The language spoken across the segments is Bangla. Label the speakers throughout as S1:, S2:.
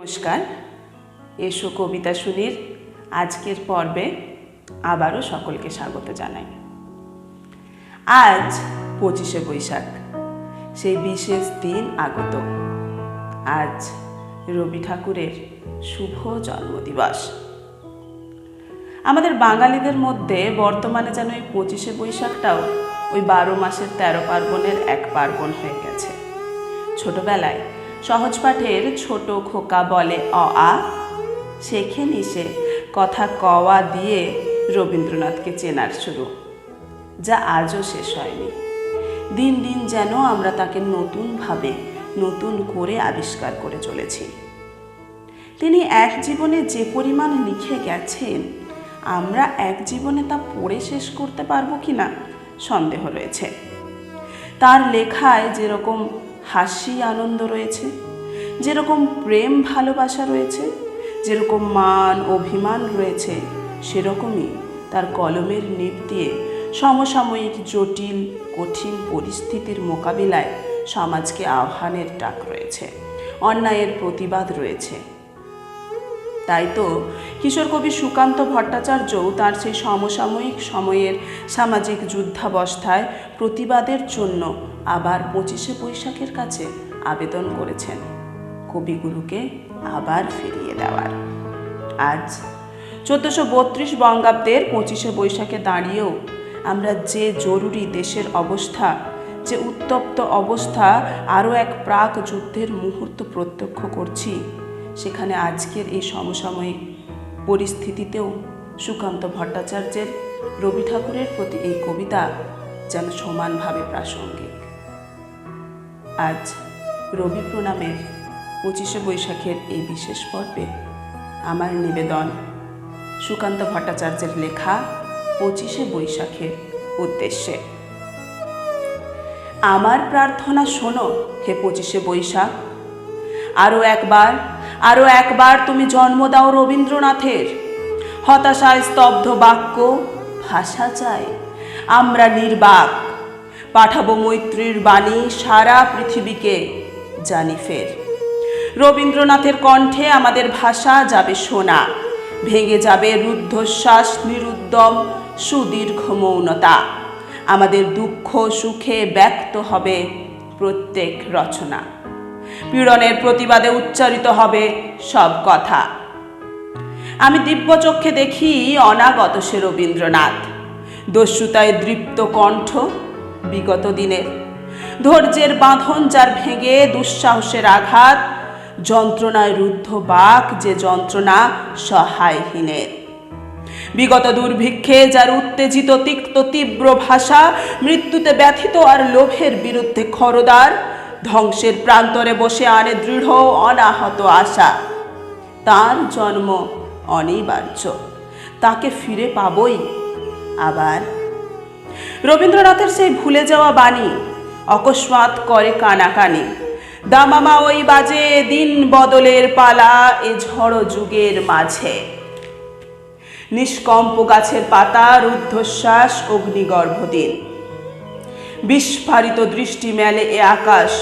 S1: নমস্কার। এসো কবিতা শুনির আজকের পর্বে আবারও সকলকে স্বাগত জানাই। আজ পঁচিশে বৈশাখ, সেই বিশেষ দিন আগত। আজ রবি ঠাকুরের শুভ জন্মদিবস। আমাদের বাঙালিদের মধ্যে বর্তমানে যেন এই পঁচিশে বৈশাখটাও ওই বারো মাসের তেরো পার্বণের এক পার্বণ হয়ে গেছে। ছোটবেলায় সহজ পাঠের ছোট খোকা বলে অ আ শেখে নিশে। কথা কওয়া দিয়ে রবীন্দ্রনাথকে চেনার শুরু, যা আজও শেষ হয়নি। দিন দিন যেন আমরা তাকে নতুনভাবে, নতুন করে আবিষ্কার করে চলেছি। তিনি এক জীবনে যে পরিমাণ লিখে গেছেন, আমরা এক জীবনে তা পড়ে শেষ করতে পারব কি না সন্দেহ রয়েছে। তার লেখায় যেরকম হাসি, আনন্দ রয়েছে। যেরকম প্রেম, ভালোবাসা রয়েছে, যেরকম মান, অভিমান রয়েছে, সেরকমই তার কলমের নিপ দিয়ে সমসাময়িক, জটিল, কঠিন পরিস্থিতির মোকাবিলায় সমাজকে আহ্বানের ডাক রয়েছে। অন্যায়ের প্রতিবাদ রয়েছে। তাই তো কিশোর কবি সুকান্ত ভট্টাচার্যও তার সেই সমসাময়িক সময়ের সামাজিক যুদ্ধাবস্থায় প্রতিবাদের জন্য আবার পঁচিশে বৈশাখের কাছে আবেদন করেছেন। কবিগুরুকে আবার ফিরিয়ে দেওয়ার। আজ চোদ্দোশো বত্রিশ বঙ্গাব্দের পঁচিশে বৈশাখে দাঁড়িয়েও আমরা যে জরুরি দেশের অবস্থা, যে উত্তপ্ত অবস্থা, আরও এক প্রাক যুদ্ধের মুহূর্ত প্রত্যক্ষ করছি সেখানে আজকের এই সমসাময়িক পরিস্থিতিতেও সুকান্ত ভট্টাচার্যের রবি ঠাকুরের প্রতি এই কবিতা যেন সমানভাবে প্রাসঙ্গিক। আজ রবি প্রণামের পঁচিশে বৈশাখের এই বিশেষ পর্বে আমার নিবেদন সুকান্ত ভট্টাচার্যের লেখা পঁচিশে বৈশাখের উদ্দেশ্যে। আমার প্রার্থনা শোনো হে পঁচিশে বৈশাখ, আরও একবার আরও একবার তুমি জন্ম দাও রবীন্দ্রনাথের। হতাশায় স্তব্ধ বাক্য ভাষা চাই আমরা নির্বাক। পাঠাবো মৈত্রীর বাণী সারা পৃথিবীকে জানি ফের। রবীন্দ্রনাথের কণ্ঠে আমাদের ভাষা যাবে শোনা ভেঙে যাবে রুদ্ধশ্বাস নিরুদ্যম সুদীর্ঘ মৌনতা। আমাদের দুঃখ সুখে ব্যক্ত হবে প্রত্যেক রচনা। পীড়নের প্রতিবাদে উচ্চারিত হবে সব কথা। আমি দিব্যচক্ষে দেখি অনাগত সে রবীন্দ্রনাথ। দস্যুতায় দৃপ্ত কণ্ঠ বিগত দিনের। ধৈর্যের বাঁধন যার ভেঙে দুঃসাহসের আঘাত, যন্ত্রণায় রুদ্ধ বাক যে যন্ত্রণা সহায়হীনের। বিগত দুর্ভিক্ষে যার উত্তেজিত, তিক্ত, তীব্র ভাষা, মৃত্যুতে ব্যথিত আর লোভের বিরুদ্ধে খরদার ধ্বংসের প্রান্তরে বসে আনে দৃঢ় অনাহত আশা। তার জন্ম অনিবার্য। তাকে ফিরে পাবই আবার। রবীন্দ্রনাথের সেই ভুলে যাওয়া বাণী, অকস্মাৎ করে কানাকানি। দামামা ওই বাজে দিন বদলের পালা এ ঝড় যুগের মাঝে। নিষ্কম্প গাছের পাতা, রুদ্ধশ্বাস অগ্নিগর্ভ দিন বিস্ফারিত দৃষ্টি মেলে এ আকাশ।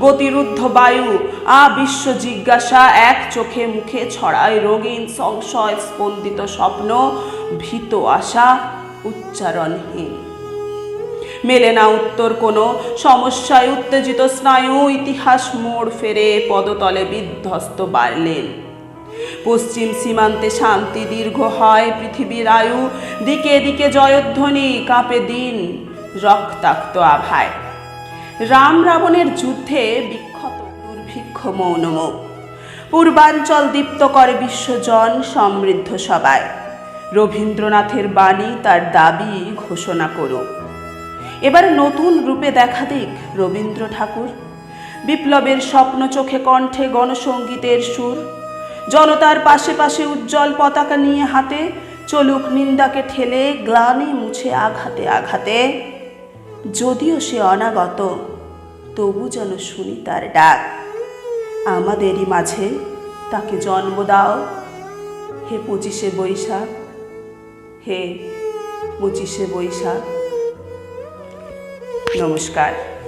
S1: গতিরুদ্ধ বায়ু, আ বিশ্ব জিজ্ঞাসা, এক চোখে মুখে ছড়ায় রঙিন সংশয় স্পন্দিত স্বপ্ন, ভীত আশা, উচ্চারণহীন। মেলে না উত্তর কোনো, সমস্যায় উত্তেজিত স্নায়ু, ইতিহাস মোড় ফেরে পদতলে বিধ্বস্ত বাড়লেন পশ্চিম সীমান্তে শান্তি দীর্ঘ হয় পৃথিবীর আয়ু, দিকে দিকে জয়ধ্বনি কাঁপে দিন। রক্তাক্ত আভায়। রাম রাবণের যুদ্ধে বিক্ষত দুর্ভিক্ষ মৌনমুখ পূর্বাঞ্চল দীপ্ত করে বিশ্বজন সমৃদ্ধ সবাই রবীন্দ্রনাথের বাণী তার দাবি ঘোষণা করুক এবার নতুন রূপে দেখা দিক রবীন্দ্র ঠাকুর। বিপ্লবের স্বপ্ন চোখে কণ্ঠে গণসঙ্গীতের সুর। জনতার পাশে পাশে উজ্জ্বল পতাকা নিয়ে হাতে চলুক নিন্দাকে ঠেলে গ্লানি মুছে আঘাতে আঘাতে। যদিও সে অনাগত, তবু যেন শুনি তার ডাক। আমাদেরই মাঝে তাকে জন্ম দাও। হে পঁচিশে বৈশাখ, হে পঁচিশে বৈশাখ। নমস্কার।